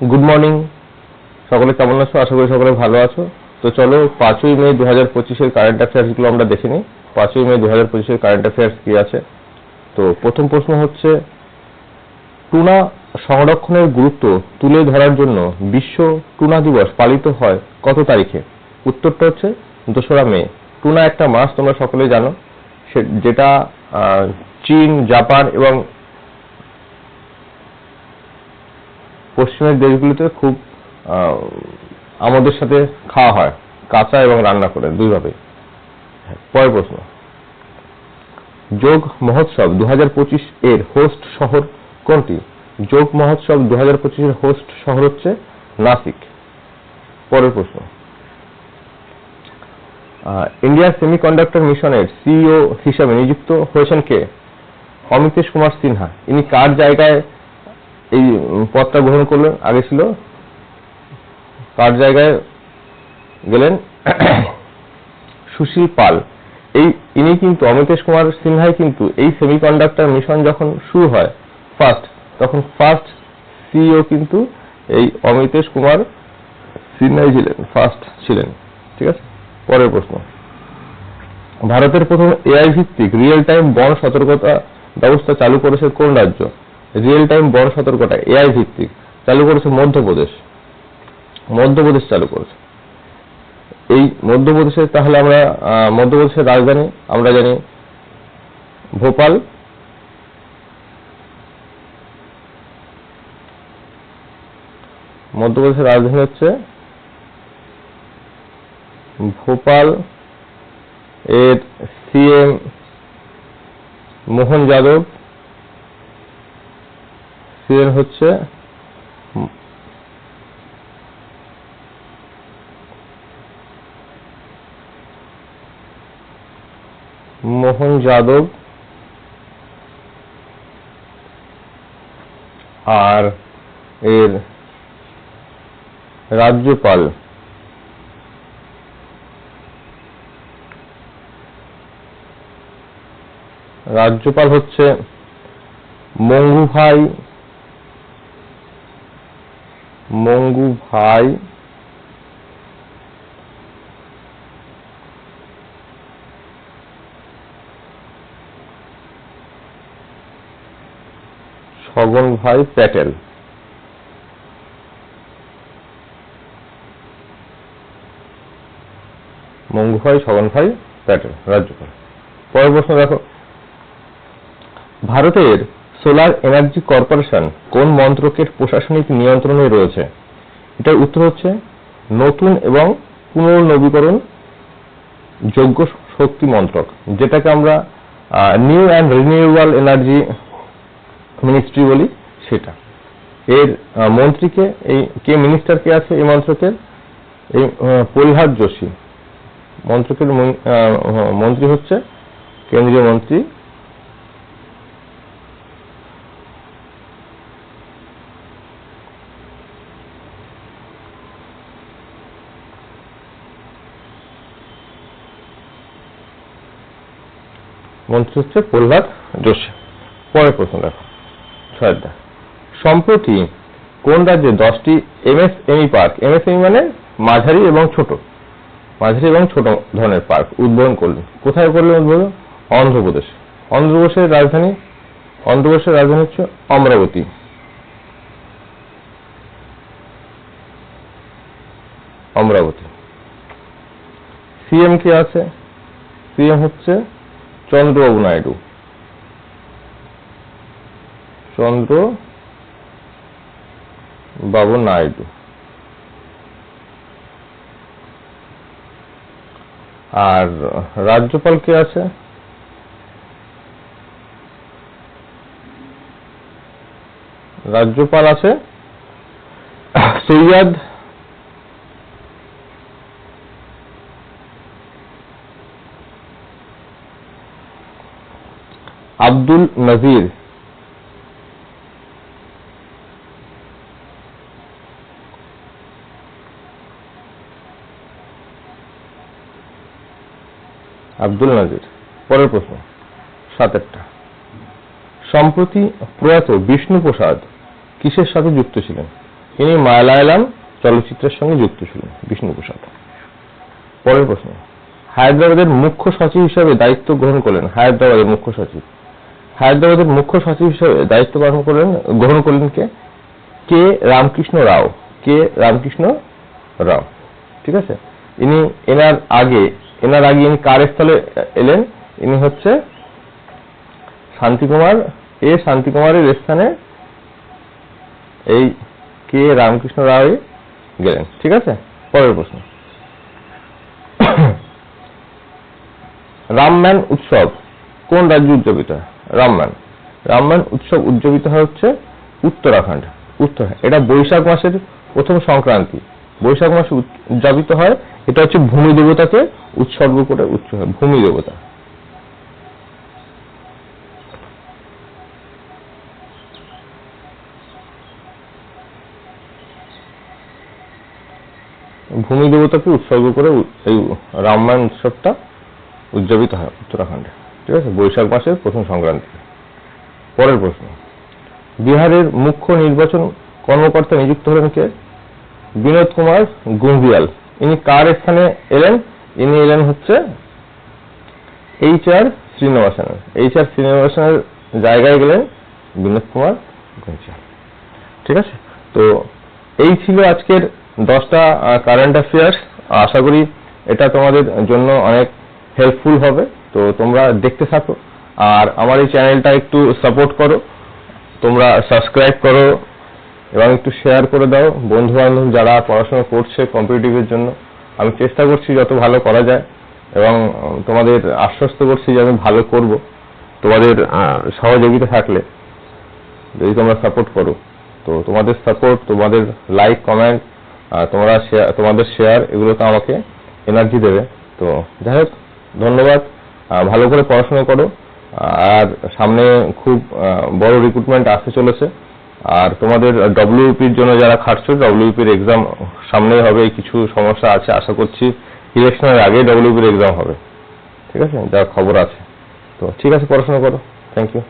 Good morning সকলে কেমন আছো? আশা করি সকলে ভালো আছো। তো চলো, পাঁচই মে দু হাজার পঁচিশের কারেন্ট অ্যাফেয়ার্সগুলো আমরা দেখে নিই। পাঁচই মে দু হাজার পঁচিশের কারেন্ট অ্যাফেয়ার্স কী আছে? তো প্রথম প্রশ্ন হচ্ছে, টুনা সংরক্ষণের গুরুত্ব তুলে ধরার জন্য বিশ্ব টুনা দিবস পালিত হয় কত তারিখে? উত্তরটা হচ্ছে দোসরা মে। টুনা একটা মাছ তোমরা সকলে জানো। সে- যেটা চীন, জাপান এবং পশ্চিমের দেশগুলিতে খুব আমাদের সাথে খাওয়া হয়, কাঁচা এবং রান্না করে, দুইভাবে। পরের প্রশ্ন। যোগ মহোৎসব দু এর হোস্ট শহর কোনটি? যোগ মহোৎসব দু হাজার পঁচিশের হোস্ট শহর হচ্ছে নাসিক। পরের প্রশ্ন। ইন্ডিয়া সেমিকন্ডাক্টর মিশনের সিইও হিসাবে নিযুক্ত হয়েছেন কে? অমিতেশ কুমার সিনহা। ইনি কার জায়গায় পদটা গ্রহণ করলেন, আগে ছিল। তার জায়গায় গেলেন সুশীল পাল। এই ইনি কিন্তু অমিতেশ কুমার সিনহাই কিন্তু এই সেমিকন্ডাক্টর মিশন যখন শুরু হয় ফার্স্ট তখন ফার্স্ট সিইও কিন্তু এই অমিতেশ কুমার সিনহাই ছিলেন ফার্স্ট ছিলেন। ঠিক আছে? পরের প্রশ্ন। ভারতের প্রথম এআই ভিত্তিক রিয়েল টাইম বন সতর্কতা ব্যবস্থা চালু করেছে কোন রাজ্য? রিয়েল টাইম বন সতর্কতা এআই ভিত্তিক, চালু করেছে মধ্যপ্রদেশ। মধ্যপ্রদেশ চালু করেছে। এই মধ্যপ্রদেশে তাহলে আমরা মধ্যপ্রদেশের রাজধানী, আমরা জানি ভোপাল। মধ্যপ্রদেশের রাজধানী হচ্ছে ভোপাল। এর সিএম মোহন যাদব সিএম হচ্ছে মোহন যাদব আর এর রাজ্যপাল। রাজ্যপাল হচ্ছে মঙ্গু ভাই মঙ্গু ভাই। ছগন ভাই প্যাটেল। মঙ্গু ভাই ছগন ভাই প্যাটেল, রাজ্যপাল। পরের প্রশ্ন দেখো। ভারতের সোলার এনার্জি কর্পোরেশন কোন মন্ত্রকের প্রশাসনিক নিয়ন্ত্রণে রয়েছে? এটার উত্তর হচ্ছে নতুন এবং পুনর্নবীকরণ যোগ্য শক্তি মন্ত্রক, যেটাকে আমরা new and renewable energy ministry বলি সেটা। এর মন্ত্রীকে, এই, কে মিনিস্টার কে আছে এই মন্ত্রকের? এই প্রহ্লাদ যোশী। মন্ত্রকের মন্ত্রী হচ্ছে কেন্দ্রীয় মন্ত্রী মন্ত্রী হচ্ছে প্রহ্লাদ যোশী। পরের প্রশ্ন দেখো। ছয়টা সম্প্রতি কোন রাজ্যে দশটি এমএসএমই পার্ক, এমএসএমই মানে মাঝারি এবং ছোট, মাঝারি এবং ছোট ধরনের পার্ক, উদ্বোধন করলেন। কোথায় করলেন উদ্বোধন? অন্ধ্রপ্রদেশ। অন্ধ্রপ্রদেশের রাজধানী? অন্ধ্রপ্রদেশের রাজধানী হচ্ছে অমরাবতী। অমরাবতী। সিএম কে আছে? সিএম হচ্ছে চন্দ্রবাবু নাইডু চন্দ্র বাবু নাইডু আর রাজ্যপাল কে আছে? রাজ্যপাল আছে? সৈয়দ আব্দুল নজির। আব্দুল নাজির, পরের প্রশ্ন সাতেরটা সম্প্রতি প্রয়াত বিষ্ণু প্রসাদ কিসের সাথে যুক্ত ছিলেন? তিনি মালায়ালাম চলচ্চিত্রের সঙ্গে যুক্ত ছিলেন বিষ্ণু প্রসাদ পরের প্রশ্ন, হায়দ্রাবাদের মুখ্য সচিব হিসেবে দায়িত্ব গ্রহণ করলেন হায়দ্রাবাদের মুখ্য সচিব। হায়দ্রাবাদের মুখ্য সচিব হিসেবে দায়িত্ব পালন করলেন, গ্রহণ করলেন কে? কে রামকৃষ্ণ রাও। কে রামকৃষ্ণ রাও। ঠিক আছে? ইনি এনার আগে এনার আগে ইনি কার স্থলে এলেন। ইনি হচ্ছে শান্তিকুমার, এ শান্তিকুমারের স্থানে এই কে রামকৃষ্ণ রাও গেলেন। ঠিক আছে? পরের প্রশ্ন। রামম্যান উৎসব কোন রাজ্যে উদযাপিত হয়? রামম্যান রামম্যান উৎসব উদযাপিত হয় হচ্ছে উত্তরাখণ্ড। উত্তর এটা বৈশাখ মাসের প্রথম সংক্রান্তি। বৈশাখ মাসে উদযাপিত হয়, এটা হচ্ছে ভূমি দেবতাকে উৎসর্গ করে উৎসব হয় ভূমি দেবতা। ভূমি দেবতাকে উৎসর্গ করে এই রামায়ণ উৎসবটা উদযাপিত হয় উত্তরাখণ্ডে। ঠিক আছে? বৈশাখ মাসের প্রথম সংক্রান্তি। পরের প্রশ্ন। বিহারের মুখ্য নির্বাচন কর্মকর্তা নিযুক্ত হলেন কে? বিনোদ কুমার গুঞ্জিয়াল। ইনি কার স্থানে এলেন? ইনি এলেন হচ্ছে এইচ আর শ্রীনিবাসনের। এইচ আর শ্রীনিবাসনের জায়গায় গেলেন বিনোদ কুমার গুঞ্জিয়াল। ঠিক আছে? তো এই ছিল আজকের দশটা কারেন্ট অ্যাফেয়ার্স আশা করি এটা তোমাদের জন্য অনেক হেল্পফুল হবে। তো তোমরা দেখতে থাকো। আর আমার এই চ্যানেলটা একটু সাপোর্ট করো। তোমরা সাবস্ক্রাইব করো এবং একটু শেয়ার করে দাও। বন্ধু বান্ধব যারা পড়াশোনা করছে কম্পিটিটিভের জন্য, আমি চেষ্টা করছি যত ভালো করা যায় এবং তোমাদের আশ্বস্ত করছি যে আমি ভালো করব। তোমাদের সহযোগিতা থাকলে যদি তোমরা সাপোর্ট করো। তো তোমাদের সাপোর্ট তোমাদের লাইক কমেন্ট তোমরা share- তোমাদের শেয়ার এগুলো তো আমাকে এনার্জি দেবে। তো যাই হোক, ধন্যবাদ। ভালো করে পড়াশোনা করো। আর সামনে খুব বড় রিক্রুটমেন্ট আসতে চলেছে। আর তোমাদের ডব্লিউপির জন্য যারা খাটছো ডব্লিউপির এক্সাম সামনে হবে, কিছু সমস্যা আছে, আশা করছি ইলেকশনের আগে ডব্লিউপির এক্সাম হবে। ঠিক আছে? যা খবর আছে। তো ঠিক আছে, পড়াশোনা করো। Thank you